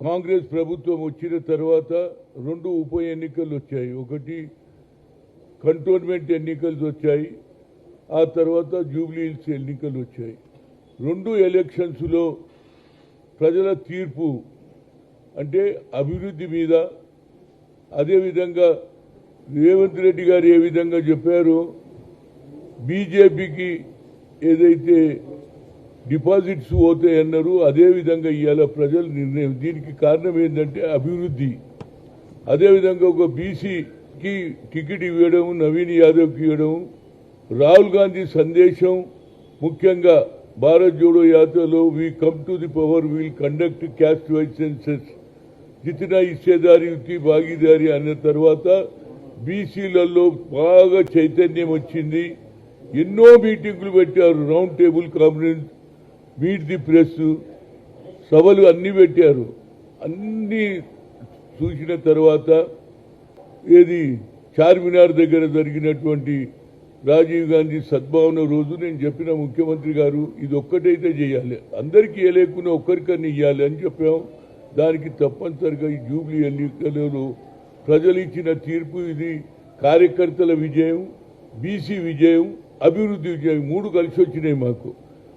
కాంగ్రెస్ ప్రభుత్వం వచ్చిన తర్వాత రెండు ఉప ఎన్నికలు వచ్చాయి. ఒకటి కంటోన్మెంట్ ఎన్నికలు వచ్చాయి. ఆ తర్వాత జూబ్లీహిల్స్ ఎన్నికలు వచ్చాయి. రెండు ఎలక్షన్స్లో ప్రజల తీర్పు అంటే అభివృద్ధి మీద అదేవిధంగా రేవంత్ రెడ్డి గారు ఏ విధంగా చెప్పారో బీజేపీకి ఏదైతే డిపాజిట్స్ పోతాయన్నారు అదేవిధంగా ఇవాళ ప్రజలు నిర్ణయం దీనికి కారణం ఏంటంటే అభివృద్ధి. అదేవిధంగా ఒక బీసీకి టికెట్ ఇవ్వడం నవీన్ యాదవ్కి ఇవ్వడం రాహుల్ గాంధీ సందేశం ముఖ్యంగా భారత్ జోడో యాత్రలో we come to the power we'll conduct caste wise census జితిన ఇచ్చేదారి భాగీదారి అన్న తర్వాత బీసీలలో బాగా చైతన్యం వచ్చింది. ఎన్నో మీటింగులు పెట్టారు. Round table conference meet the press సభలు అన్నీ పెట్టారు. అన్నీ చూసిన తర్వాత ఏది చార్మినార్ దగ్గర జరిగినటువంటి రాజీవ్ గాంధీ సద్భావన రోజు నేను చెప్పిన ముఖ్యమంత్రి గారు ఇది ఒక్కటైతే చేయాలి. అందరికీ ఇవ్వలేకుండా ఒక్కరికన్నా ఇవ్వాలి అని చెప్పాం. దానికి తప్పనిసరిగా ఈ జూబ్లీ ఎన్నికలలో ప్రజలు ఇచ్చిన తీర్పు ఇది. కార్యకర్తల విజయం బీసీ విజయం అభివృద్ధి విజయం మూడు కలిసి వచ్చినాయి మాకు.